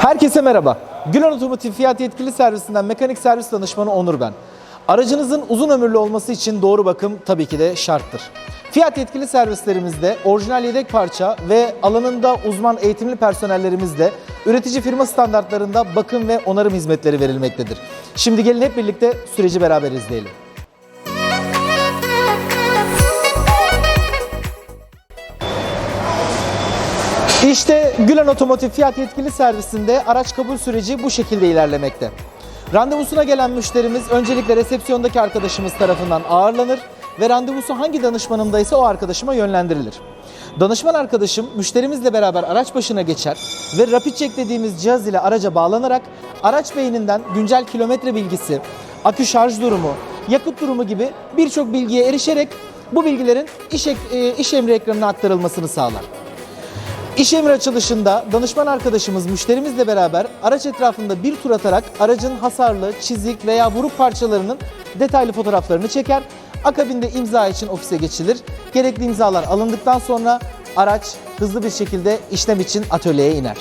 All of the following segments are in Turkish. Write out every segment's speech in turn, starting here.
Herkese merhaba. Gülen Otomotiv Fiyat Yetkili Servisinden mekanik servis danışmanı Onur ben. Aracınızın uzun ömürlü olması için doğru bakım tabii ki de şarttır. Fiyat yetkili servislerimizde orijinal yedek parça ve alanında uzman eğitimli personellerimizle üretici firma standartlarında bakım ve onarım hizmetleri verilmektedir. Şimdi gelin hep birlikte süreci beraber izleyelim. İşte Gülen Otomotiv Fiyat Yetkili Servisinde araç kabul süreci bu şekilde ilerlemekte. Randevusuna gelen müşterimiz öncelikle resepsiyondaki arkadaşımız tarafından ağırlanır ve randevusu hangi danışmanımdaysa o arkadaşıma yönlendirilir. Danışman arkadaşım müşterimizle beraber araç başına geçer ve Rapid Check dediğimiz cihaz ile araca bağlanarak araç beyninden güncel kilometre bilgisi, akü şarj durumu, yakıt durumu gibi birçok bilgiye erişerek bu bilgilerin iş, e, iş emri ekranına aktarılmasını sağlar. İş emri açılışında danışman arkadaşımız müşterimizle beraber araç etrafında bir tur atarak aracın hasarlı, çizik veya buruk parçalarının detaylı fotoğraflarını çeker. Akabinde imza için ofise geçilir. Gerekli imzalar alındıktan sonra araç hızlı bir şekilde işlem için atölyeye iner.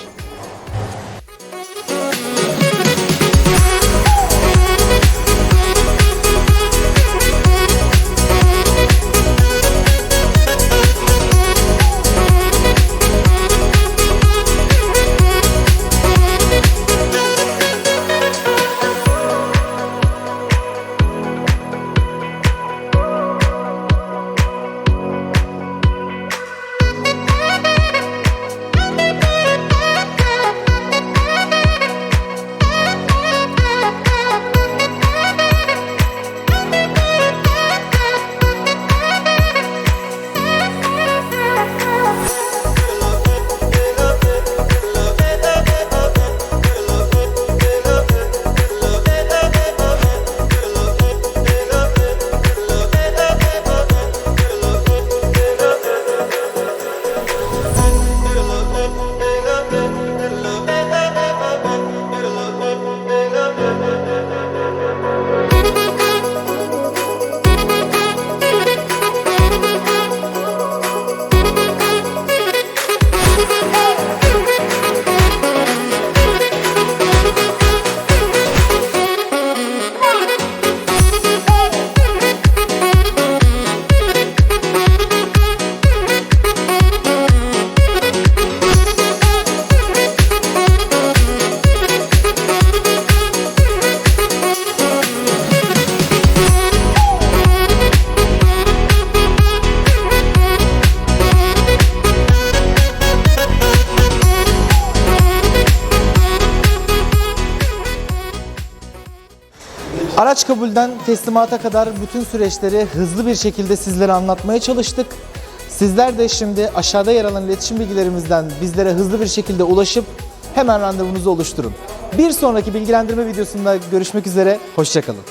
Araç kabulden teslimata kadar bütün süreçleri hızlı bir şekilde sizlere anlatmaya çalıştık. Sizler de şimdi aşağıda yer alan iletişim bilgilerimizden bizlere hızlı bir şekilde ulaşıp hemen randevunuzu oluşturun. Bir sonraki bilgilendirme videosunda görüşmek üzere, hoşçakalın.